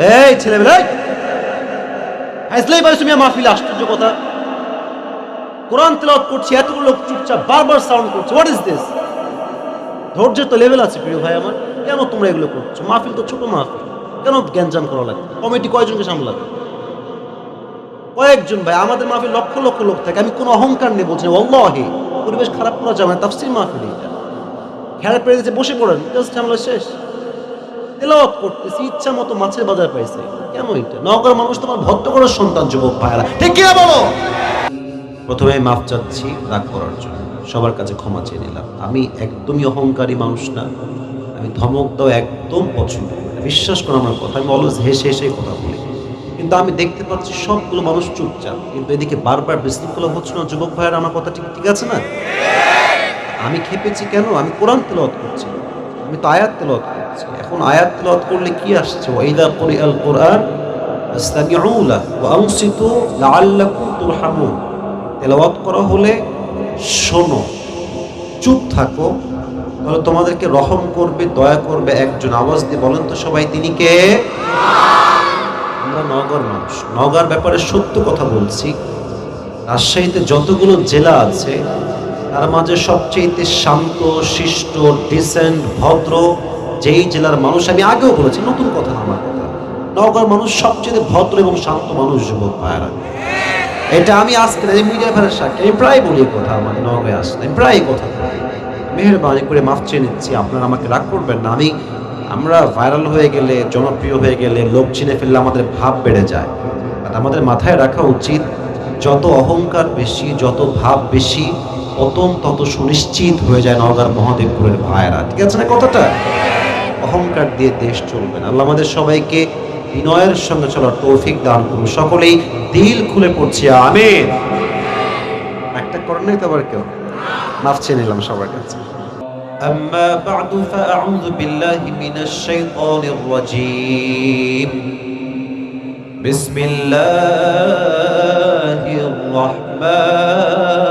এই ছেলেবেলা হাসলেই পারিস তুমি মাহফিলে, আশ্চর্য কথা। কোরআন তেলাওয়াত করছি, এতগুলো লোক চুপচাপ বারবার সাউন্ড করছে। হোয়াট ইজ দিস ধৈর্যের তো লেভেল আছে, প্রিয় ভাই আমার। কেন তোমরা এগুলো করছ? মাহফিল তো ছোট মাহফিল। কেন গ্যাঞ্জাম করা লাগে কমিটি কয়জনকে সামলাবে? কয়েকজন ভাই, আমাদের মাহফিল লক্ষ লক্ষ লোক থাকে। আমি কোনো অহংকার নেই বলছি না অল্লাহে পরিবেশ খারাপ করা যাবে না তাফসির মাহফিল এটা খেলা পেরে গেছে বসে পড়েন, জাস্ট ঝামেলা শেষ। তেলাওয়াত করতেছি, ইচ্ছা মতো মাছের বাজার পাইছে। কেন এটা? নগর মানুষ তোমার ভদ্র করার সন্তান, যুবক ভাইরা ঠিক কিনা বলো? প্রথমে মাফ চাচ্ছি রাগ করার জন্য। সবার কাছে ক্ষমা চেয়ে নিলাম। আমি একদমই অহংকারী মানুষ না। আমি ধমক দাও একদম পছন্দ করি। বিশ্বাস করো আমার কথা, আমি অলওয়েজ হেসে হেসে কথা বলি। কিন্তু আমি দেখতে পাচ্ছি সবগুলো মানুষ চুপচাপ। কিন্তু এদিকে বারবার বিশৃঙ্খলা হচ্ছে না, যুবক ভাইয়ের? আমার কথা ঠিক ঠিক আছে না? আমি খেপেছি কেন? আমি কোরআন তেলাওয়াত করছি। আমি তো আয়াত তেলাওয়াত করছি। এখন আয়াত তেলাওয়াত করলে কি আসছে? ওয়াইদা করি আল কোরআন তেলাওয়াত করা হলে শোনো, চুপ থাকো, তাহলে তোমাদেরকে রহম করবে, দয়া করবে একজন। আওয়াজ দিয়ে বলেন তো সবাই, তিনি কে? আমরা নগর মানুষ। নগর ব্যাপারে সত্য কথা বলছি। রাজশাহীতে যতগুলো জেলা আছে তার মাঝে সবচেয়ে শান্ত শিষ্ট ডিসেন্ট ভদ্র যেই জেলার মানুষ। আমি আগেও বলেছি নতুন কথা আমার কথা। নগর মানুষ সবচেয়ে ভদ্র এবং শান্ত মানুষ যুবক ভাইয়ারা। এটা আমি আজকে না, মিডিয়া ফেরার সাক্ষী। আমি প্রায় বলি কথা আমাকে নগরে আসতে। আমি প্রায় কথা বলি। মেহরবানি করে মাফ চেয়ে নিচ্ছি আপনারা আমাকে রাগ করবেন না। আমি আমরা ভাইরাল হয়ে গেলে জনপ্রিয় হয়ে গেলে লোক চিনে ফেললে আমাদের ভাব বেড়ে যায়। আর আমাদের মাথায় রাখা উচিত যত অহংকার বেশি যত ভাব বেশি পতন তত সুনিশ্চিত হয়ে যায় নওগাঁর মহাদেবপুরের ভাইয়েরা ঠিক আছে না কথাটা অহংকার দিয়ে দেশ চলবে না আল্লাহ আমাদের সবাইকে বিনয়ের সঙ্গে চলার তৌফিক দান করুন সকলেই দিল খুলে পড়ছি আমিন একটা করেন নাই তো আবার কেউ মাফ চেয়ে নিলাম সবার কাছে أما بعد فأعوذ بالله من الشيطان الرجيم بسم الله الرحمن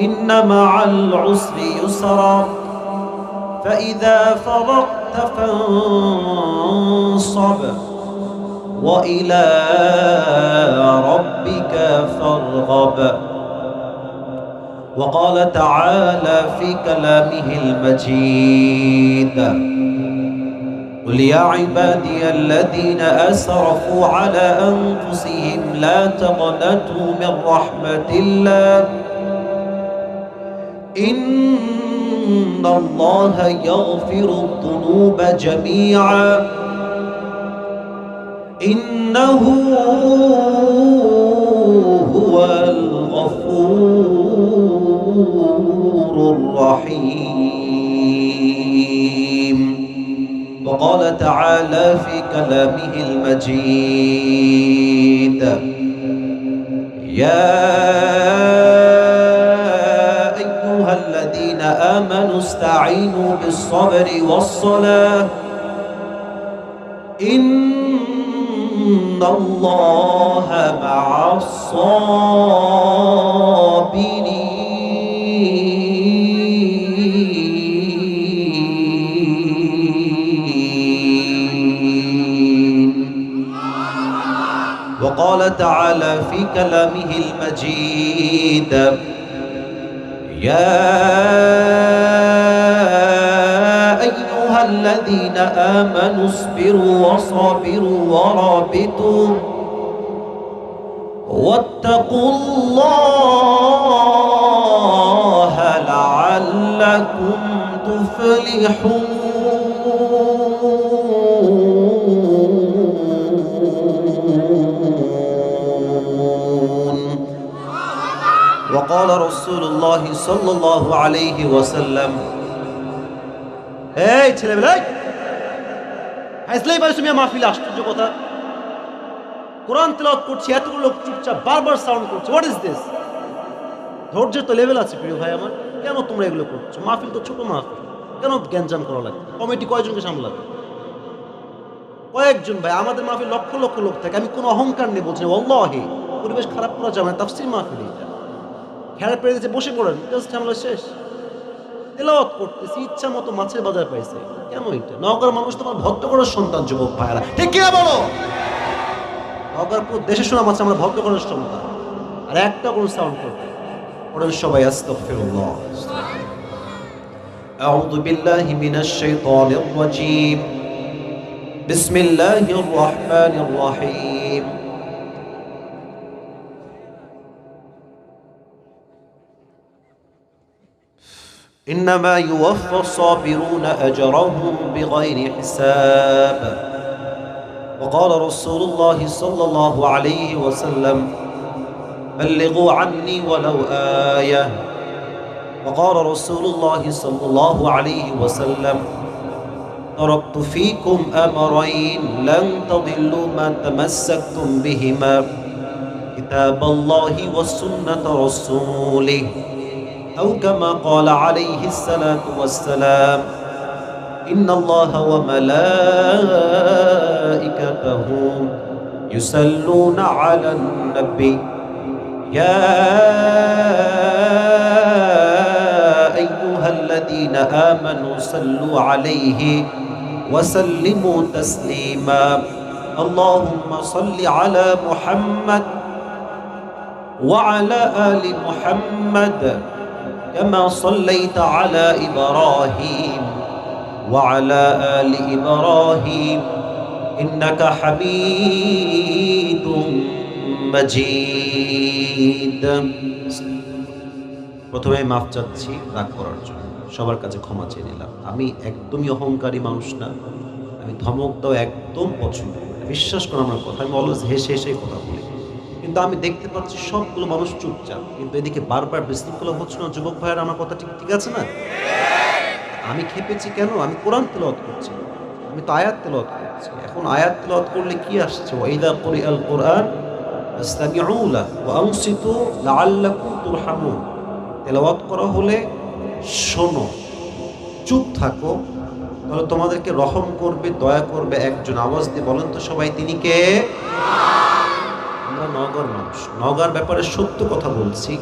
إن مع العسر يسرا. فإذا فرغت فانصب وإلى ربك فارغب. وقال تعالى في كلامه المجيد قل يا عبادي الذين أسرفوا على أنفسهم لا تقنطوا من رحمة الله. إن الله يغفر الذنوب جميعا. إنه هو الغفور الرحيم. وقال تعالى في كلامه المجيد يا آمنوا استعينوا بالصبر والصلاة. إن الله مع الصابرين. وقال تعالى في كلامه المجيد يا الذين آمنوا اصبروا وصابروا ورابطوا. واتقوا الله لعلكم تفلحون. وقال رسول الله صلى الله عليه وسلم এই ছেলেবেলা হাইসলাই পাইছো মিয়া মাহফিলে আশ্চর্য কথা। কোরআন তেলাওয়াত করছি, এতগুলো লোক চুপচাপ বারবার সাউন্ড করছে। হোয়াট ইজ দিস ধৈর্যের তো লেভেল আছে, প্রিয় ভাই আমার। কেন তোমরা এগুলো করছ? মাহফিল তো ছোট মাহফিল। কেন গ্যাঞ্জাম করা লাগে? কমিটি কয়জনকে সামলাবে? কয়েকজন ভাই, আমাদের মাহফিল লক্ষ লক্ষ লোক থাকে। আমি কোনো অহংকার নেই বলছি অল্লাহে পরিবেশ খারাপ করা যাবে না। তাফসির মাহফিল এটা। খেলা পেরে গেছে বসে পড়েন, জাস্ট ঝামেলা শেষ। তেলাওয়াত করতেছি ইচ্ছা মতো মাছের বাজার পাইছে কেন এটা নগর মানুষ তোমার ভক্ত করার সন্তান যুবক ভাইরা ঠিক কিনা বলো নগর পুরো দেশে শোনা মাছ আমরা ভক্ত করার সন্তান আর একটা কোনো সাউন্ড করবে পড়েন সবাই আস্তাগফিরুল্লাহ أعوذ بالله من الشيطان الرجيم بسم الله الرحمن الرحيم إنما يوفى الصابرون أجرهم بغير حساب. وقال رسول الله صلى الله عليه وسلم بلغوا عني ولو آية. وقال رسول الله صلى الله عليه وسلم تركت فيكم أمرين لن تضلوا ما تمسكتم بهما كتاب الله وسنة رسوله. أو كما قال عليه الصلاة والسلام إن الله وملائكته يصلون على النبي. يا أيها الذين آمنوا صلوا عليه وسلموا تسليما. اللهم صل على محمد وعلى آل محمد. كما صليت على إبراهيم وعلى آل إبراهيم إنك حميد مجيد প্রথমে মাফ চাচ্ছি রাগ করার জন্য সবার কাছে ক্ষমা চেয়ে নিলাম আমি একদমই অহংকারী মানুষ না আমি ধমক দাও একদম পছন্দ করি না। বিশ্বাস করো আমার কথা আমি অলওয়েজ হেসে হেসে কথা বলি কিন্তু আমি দেখতে পাচ্ছি সবগুলো মানুষ চুপচাপ। কিন্তু এদিকে বারবার বিশৃঙ্খলা হচ্ছে না, যুবক ভাইয়ের আমার কথা ঠিক ঠিক আছে না? আমি খেপেছি কেন? আমি কোরআন তেলাওয়াত করছি। আমি তো আয়াত তেলাওয়াত করছি। এখন আয়াত তেলাওয়াত করলে কি আসছে? ওয়াইদা করি আল কোরআন তেলাওয়াত করা হলে শোনো, চুপ থাকো। তাহলে তোমাদেরকে রহম করবে, দয়া করবে, একজন আওয়াজ দিয়ে বলেন তো সবাই, তিনি কে? আমরা নগর মানুষ। নগর ব্যাপারে সত্য কথা বলছি।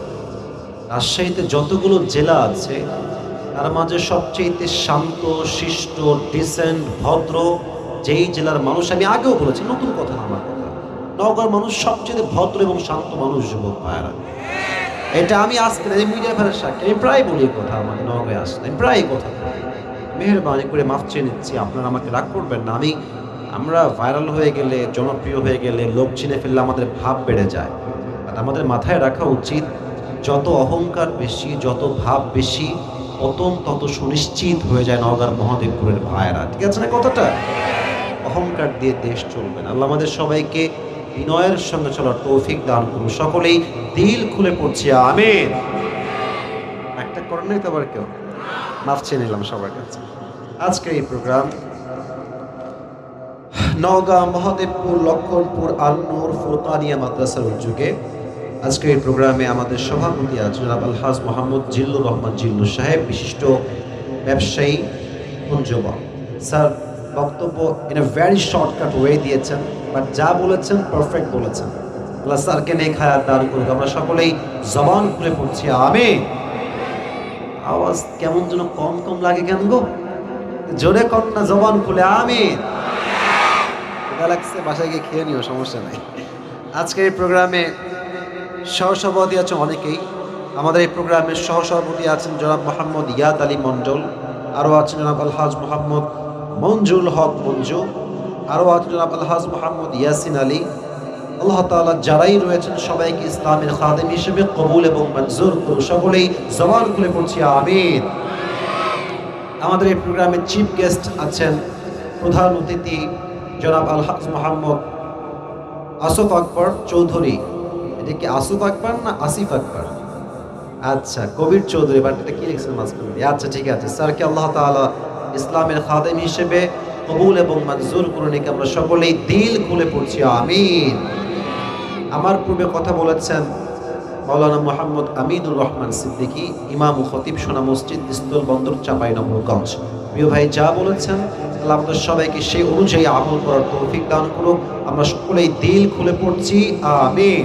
রাজশাহীতে যতগুলো জেলা আছে তার মাঝে সবচেয়ে শান্ত শিষ্ট ডিসেন্ট ভদ্র যেই জেলার মানুষ আমি আগেও বলেছি নতুন কথা আমার কথা। নগর মানুষ সবচেয়ে ভদ্র এবং শান্ত মানুষ যুবক ভাইয়ারা। এটা আমি না, এই মিডিয়া ফেরার সাক্ষী। আমি প্রায় বলি কথা আমাকে নগরে আসলে আমি প্রায় কথা মেহরবানি করে মাফ চেয়ে নিচ্ছি আপনারা আমাকে রাগ করবেন না। আমি আমরা ভাইরাল হয়ে গেলে, জনপ্রিয় হয়ে গেলে লোক চিনে ফেললে আমাদের ভাব বেড়ে যায়। আর আমাদের মাথায় রাখা উচিত, যত অহংকার বেশি, যত ভাব বেশি, পতন তত সুনিশ্চিত হয়ে যায় নওগাঁর মহাদেবপুরের ভাইরা ঠিক আছে না কথাটা? অহংকার দিয়ে দেশ চলবে না। আল্লাহ আমাদের সবাইকে বিনয়ের সঙ্গে চলার তৌফিক দান করুন। সকলেই দিল খুলে পড়ছে। আমিন। একটা করেন নাই তো আবার কেউ? মাফ চেয়ে নিলাম সবার কাছে। আজকের এই প্রোগ্রাম নওগাঁ মহাদেবপুর, লক্ষণপুর আলনুর ফুরকানিয়া মাদ্রাসার উদ্যোগে আজকের এই প্রোগ্রামে আমাদের সভাপতি আছেন জনাব আলহাজ মোহাম্মদ জিল্লুর রহমান জিল্লু সাহেব, বিশিষ্ট ব্যবসায়ী কুঞ্জবা স্যার, বক্তব্য in a very shortcut way দিয়েছেন বাট যা বলেছেন পারফেক্ট বলেছেন। আল্লাহ স্যারকে নেই খায়াত দান করুক। আমরা সকলেই জবান খুলে পড়ছি আমি আওয়াজ কেমন যেন কম কম লাগে কেন গো? জোরে না, জবান খুলে আমি ক্ষুধা লাগছে, বাসায় গিয়ে খেয়ে নিও, সমস্যা নাই। আজকের এই প্রোগ্রামে সহসভাপতি আছে অনেকেই। আমাদের এই প্রোগ্রামের সহসভাপতি আছেন জনাব মোহাম্মদ ইয়াদ আলী মন্ডল আরও আছেন জনাব আলহাজ মোহাম্মদ মঞ্জুল হক মঞ্জু, আরও আছেন জনাব আলহাজ মোহাম্মদ ইয়াসিন আলী। আল্লাহ তাআলা যারাই রয়েছেন সবাইকে ইসলামের খাদেম হিসেবে কবুল এবং মঞ্জুর করুন। সকলেই জবান খুলে পড়ছি, আমিন। আমাদের এই প্রোগ্রামে চিফ গেস্ট আছেন প্রধান অতিথি জনাব আলহাজ মোহাম্মদ আসফ আকবর চৌধুরী। এটা কি আসফ আকবর না আসিফ আকবর? আচ্ছা কবির চৌধুরী বাট এটা কি লিখছেন মাঝখানে? আচ্ছা ঠিক আছে। স্যার স্যারকে আল্লাহ তাআলা ইসলামের খাদেম হিসেবে কবুল এবং মঞ্জুর করে নিকে আমরা সকলেই দিল খুলে পড়ছি। আমিন। আমার পূর্বে কথা বলেছেন মাওলানা মোহাম্মদ আমিনুর রহমান সিদ্দিকী, ইমাম খতিব সোনা মসজিদ ইস্তল বন্দর চাপাই নবরগঞ্জ প্রিয় ভাই, যা বলেছেন আল্লাহ আমাদের সবাইকে সেই অনুযায়ী আমল করার তৌফিক দান করুক। আমরা সকলেই দিল খুলে পড়ছি। আমিন।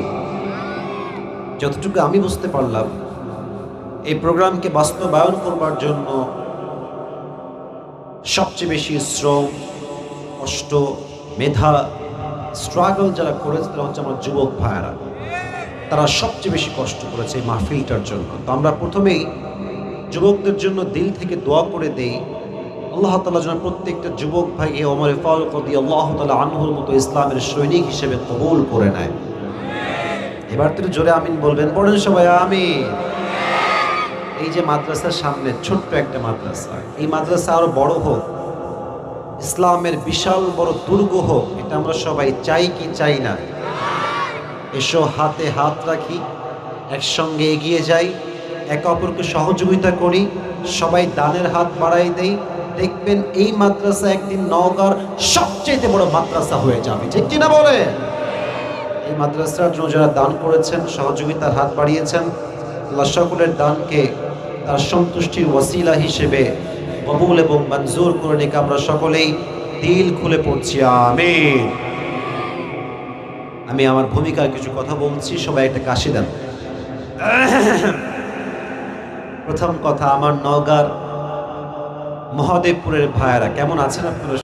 যতটুকু আমি বুঝতে পারলাম, এই প্রোগ্রামকে বাস্তবায়ন করবার জন্য সবচেয়ে বেশি শ্রম, কষ্ট, মেধা স্ট্রাগল যারা করেছে তারা হচ্ছে আমার যুবক ভাইয়েরা, তারা সবচেয়ে বেশি কষ্ট করেছে এই মাহফিলটার জন্য। তো আমরা প্রথমেই যুবকদের জন্য দিল থেকে দোয়া করে দেই। আল্লাহ তালা যেন প্রত্যেকটা যুবক ভাইকে অমর ফারুক দিয়ে আল্লাহ তালা আনহুর মতো ইসলামের সৈনিক হিসেবে কবুল করে নেয়। এবার তো জোরে আমিন বলবেন, পড়েন সবাই, আমিন। এই যে মাদ্রাসার সামনে ছোট্ট একটা মাদ্রাসা, এই মাদ্রাসা আরও বড় হোক, ইসলামের বিশাল বড় দুর্গ হোক, এটা আমরা সবাই চাই কি চাই না। এসো হাতে হাত রাখি, একসঙ্গে এগিয়ে যাই, একে অপরকে সহযোগিতা করি, সবাই দানের হাত বাড়াই দেই দেখবেন এই মাদ্রাসা একদিন নওগাঁর সবচেয়ে বড় মাদ্রাসা হয়ে যাবে। ঠিক কিনা বলে? এই মাদ্রাসার জন্য যারা দান করেছেন, সহযোগিতার হাত বাড়িয়েছেন সকলের দানকে তার সন্তুষ্টির ওসিলা হিসেবে কবুল এবং মঞ্জুর করে নিকে। আমরা সকলেই দিল খুলে পড়ছি। আমি আমি আমার ভূমিকার কিছু কথা বলছি, সবাই একটা কাশি দেন। প্রথম কথা, আমার নগার মহাদেবপুরের ভাইয়েরা কেমন আছেন আপনারা?